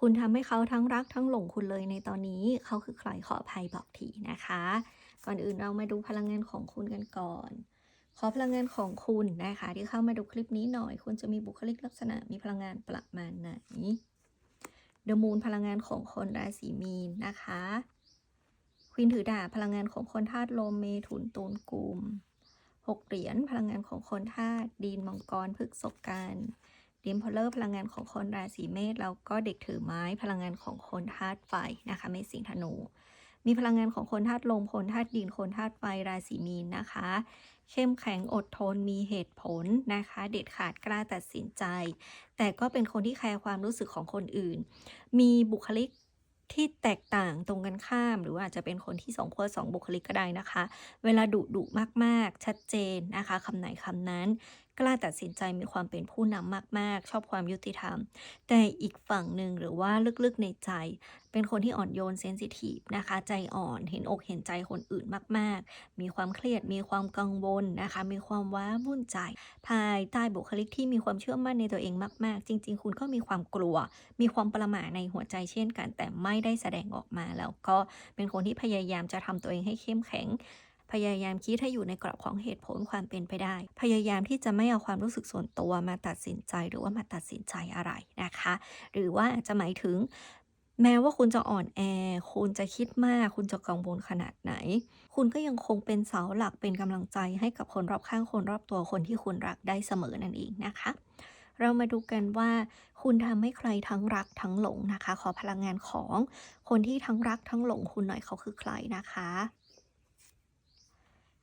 คุณทำให้เขาทั้งรักทั้งหลงคุณเลยในตอนนี้เขาคือใครขออภัยบอกทีนะคะ ก่อนอื่นเรามาดูพลังงานของคุณกันก่อน ขอพลังงานของคุณนะคะ ที่เข้ามาดูคลิปนี้หน่อย คุณจะมีบุคลิกลักษณะมีพลังงานประมาณไหน The Moon พลังงานของคนราศีมีนนะคะควีนถือดาบพลังงานของคนธาตุลมเมถุนตูนกุมหกเหรียญพลังงานของคนธาตุดินมังกรพฤกษกัน ดิมพอลเลอร์พลังงานของคนราศีเมษแล้วก็เด็กถือไม้พลังงานของคนธาตุไฟนะคะเมษสิงห์ธนู มีพลังงานของคนธาตุลมคนธาตุดินคนธาตุไฟราศีมีนนะคะ เข้มแข็งอดทนมีเหตุผลนะคะ เด็ดขาดกล้าตัดสินใจ แต่ก็เป็นคนที่แคร์ความรู้สึกของคนอื่น มีบุคลิกที่แตกต่างตรงกันข้าม หรือว่าอาจจะเป็นคนที่สองขั้วสองบุคลิกก็ได้นะคะ เวลาดุดุมากๆ ชัดเจนนะคะคำไหนคำนั้น กล้าตัดสินใจมีความเป็นผู้นำมาก ๆ ชอบความยุติธรรม แต่อีกฝั่งหนึ่งหรือว่าลึกๆในใจ เป็นคนที่อ่อนโยนเซนซิทีฟนะคะ ใจอ่อนเห็นอกเห็นใจคนอื่นมาก ๆ มีความเครียดมีความกังวลนะคะ มีความว้าวุ่นใจ ภายใต้บุคลิกที่มีความเชื่อมั่นในตัวเองมาก ๆ จริง ๆ คุณก็มีความกลัว มีความประหม่าในหัวใจเช่นกัน แต่ไม่ได้แสดงออกมาแล้วก็เป็นคนที่พยายามจะทำตัวเองให้เข้มแข็ง พยายามคิดให้อยู่ในกรอบของเหตุผลความเป็นไปได้ พยายามที่จะไม่เอาความรู้สึกส่วนตัวมาตัดสินใจหรือว่ามาตัดสินใจอะไรนะคะ หรือว่าจจะหมายถึง แม้ว่าคุณจะอ่อนแอ คุณจะคิดมาก คุณจะกังวลขนาดไหน คุณก็ยังคงเป็นเสาหลักเป็นกำลังใจให้กับคนรอบข้างคนรอบตัวคนที่คุณรักได้เสมอนั่นเองนะคะเรามาดูกันว่าคุณทำให้ใครทั้งรักทั้งหลงนะคะ ขอพลังงานของคนที่ทั้งรักทั้งหลงคุณหน่อยเขาคือใครนะคะ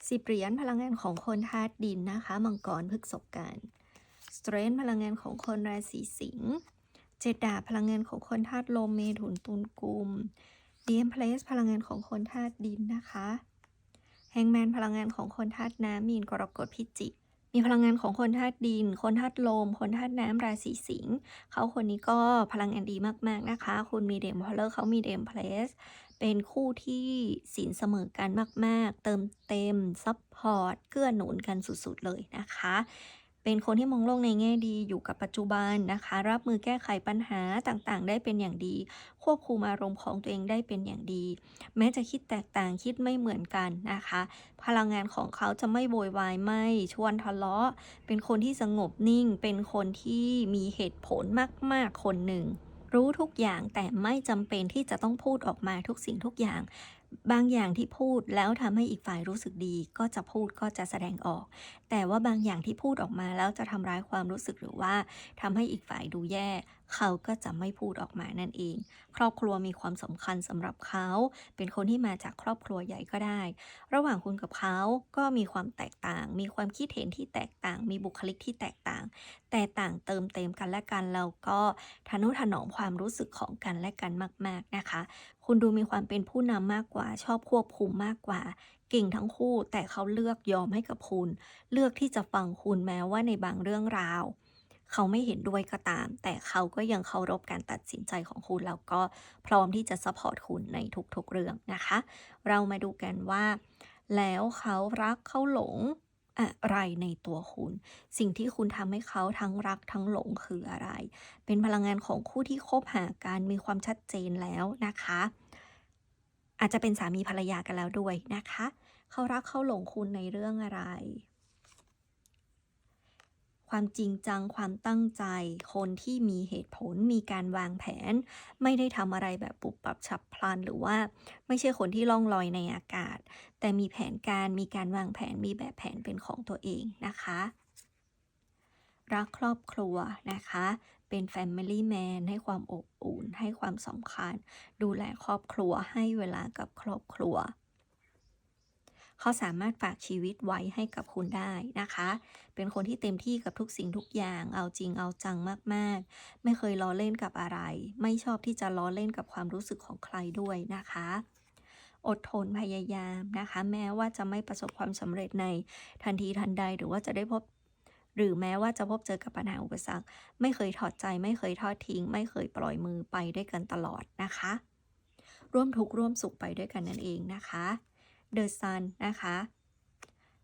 สิบเหรียญพลังงานของคนธาตุดินนะคะ มังกรพฤกษกันสเตรนพลังงานของคนราศีสิงห์เจดดาพลังงานของคนธาตุลมเมถุนตุลกุมดีเอ็มเพลสพลังงานของคนธาตุดินนะคะแฮงแมนพลังงานของคนธาตุน้ำมีนกรกฎพิจิกมีพลังงานของคนธาตุดิน คนธาตุลม คนธาตุน้ำราศีสิงห์เขาคนนี้ก็พลังงานดีมาก ๆ นะคะ คุณมีเดมพอลเลอร์เขามีเดมเพลส เป็นคู่ที่สินเสมอกันมาก ๆ เติมเต็มซัพพอร์ตเกื้อหนุนกันสุด ๆ เลยนะคะ เป็นคนที่มองโลกในแง่ดีอยู่กับปัจจุบันนะคะ รับมือแก้ไขปัญหาต่างๆ ได้เป็นอย่างดี ควบคุมอารมณ์ของตัวเองได้เป็นอย่างดี แม้จะคิดแตกต่างคิดไม่เหมือนกันนะคะ พลังงานของเขาจะไม่โวยวายไม่ชวนทะเลาะ เป็นคนที่สงบนิ่ง เป็นคนที่มีเหตุผลมาก ๆ คนหนึ่ง รู้ทุกอย่างแต่ไม่จำเป็นที่จะต้องพูดออกมาทุกสิ่งทุกอย่างบางอย่างที่พูดแล้วทำให้อีกฝ่ายรู้สึกดี ก็จะพูดก็จะแสดงออก แต่ว่าบางอย่างที่พูดออกมาแล้วจะทำร้ายความรู้สึกหรือว่าทำให้อีกฝ่ายดูแย่ เขาก็จะไม่พูดออกมานั่นเอง ครอบครัวมีความสำคัญสำหรับเขา เป็นคนที่มาจากครอบครัวใหญ่ก็ได้ ระหว่างคุณกับเขาก็มีความแตกต่าง มีความคิดเห็นที่แตกต่าง มีบุคลิกที่แตกต่าง แต่ต่างเติมเต็มกันและกันแล้วก็ทนุถนอมความรู้สึกของกันและกันมาก ๆนะคะ คุณดูมีความเป็นผู้นำมากกว่า ชอบควบคุมมากกว่า เก่งทั้งคู่ แต่เขาเลือกยอมให้กับคุณ เลือกที่จะฟังคุณแม้ว่าในบางเรื่องราว เขาไม่เห็นด้วยก็ตาม แต่เขาก็ยังเคารพการตัดสินใจของคุณ แล้วก็พร้อมที่จะซัพพอร์ตคุณในทุกๆเรื่องนะคะ เรามาดูกันว่า แล้วเขารักเขาหลง อะไรในตัวคุณ สิ่งที่คุณทำให้เขาทั้งรักทั้งหลงคืออะไร เป็นพลังงานของคู่ที่คบหากันมีความชัดเจนแล้วนะคะ อาจจะเป็นสามีภรรยากันแล้วด้วยนะคะ เขารักเขาหลงคุณในเรื่องอะไร ความจริงจังความตั้งใจ คนที่มีเหตุผลมีการวางแผน ไม่ได้ทำอะไรแบบปุบปับฉับพลัน หรือว่าไม่ใช่คนที่ล่องลอยในอากาศ แต่มีแผนการมีการวางแผนมีแบบแผนเป็นของตัวเองนะคะ รักครอบครัวนะคะ เป็น Family Man ให้ความอบอุ่น ให้ความสำคัญ ดูแลครอบครัวให้เวลากับครอบครัว เขาสามารถฝากชีวิตไว้ให้กับคุณได้นะคะ เป็นคนที่เต็มที่กับทุกสิ่งทุกอย่าง เอาจริงเอาจังมากๆ ไม่เคยล้อเล่นกับอะไร ไม่ชอบที่จะล้อเล่นกับความรู้สึกของใครด้วยนะคะ อดทนพยายามนะคะ แม้ว่าจะไม่ประสบความสำเร็จในทันทีทันใดหรือว่าจะได้พบหรือแม้ว่าจะพบเจอกับปัญหาอุปสรรค ไม่เคยถอดใจไม่เคยทอดทิ้ง ไม่เคยปล่อยมือไปด้วยกันตลอดนะคะ ร่วมทุกข์ร่วมสุขไปด้วยกันนั่นเองนะคะ เดอะซันนะคะ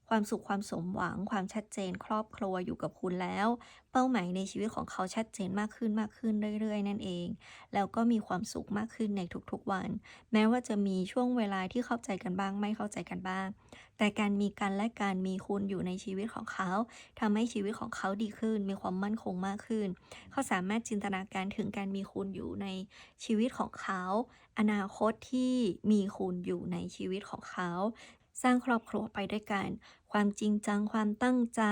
ความสุขความสมหวัง ความชัดเจน ครอบครัวอยู่กับคุณแล้ว เป้าหมายในชีวิตของเขาชัดเจนมากขึ้นมากขึ้นเรื่อย ๆ นั่นเอง แล้วก็มีความสุขมากขึ้นในทุกๆวัน แม้ว่าจะมีช่วงเวลาที่เข้าใจกันบ้างไม่เข้าใจกันบ้าง แต่การมีกันและการมีคุณอยู่ในชีวิตของเขาทำให้ชีวิตของเขาดีขึ้น มีความมั่นคงมากขึ้น เขาสามารถจินตนาการถึงการมีคุณอยู่ในชีวิตของเขา อนาคตที่มีคุณอยู่ในชีวิตของเขา สร้างครอบครัวไปด้วยกัน ความจริงจัง ความตั้งใจ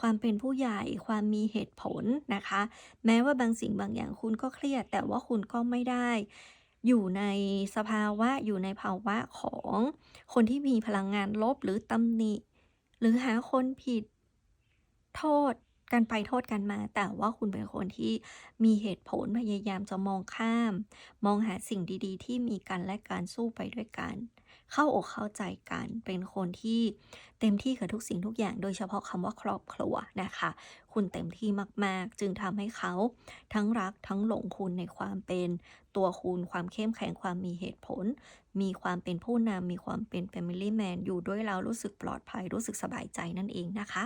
ความเป็นผู้ใหญ่ ความมีเหตุผลนะคะ แม้ว่าบางสิ่งบางอย่างคุณก็เครียด แต่ว่าคุณก็ไม่ได้ อยู่ในสภาวะ อยู่ในภาวะของคนที่มีพลังงานลบหรือตำหนิ หรือหาคนผิด โทษกันไปโทษกันมา แต่ว่าคุณเป็นคนที่มีเหตุผลพยายามจะมองข้าม มองหาสิ่งดีๆ ที่มีกันและกันสู้ไปด้วยกัน เข้าอกเข้าใจกัน เป็นคนที่เต็มที่กับทุกสิ่งทุกอย่าง โดยเฉพาะคำว่าครอบครัวนะคะ คุณเต็มที่มาก ๆ จึงทำให้เขาทั้งรักทั้งหลงคุณในความเป็นตัวคุณความเข้มแข็งความมีเหตุผล มีความเป็นผู้นำมีความเป็น Family Man อยู่ด้วยเรารู้สึกปลอดภัยรู้สึกสบายใจนั่นเองนะคะ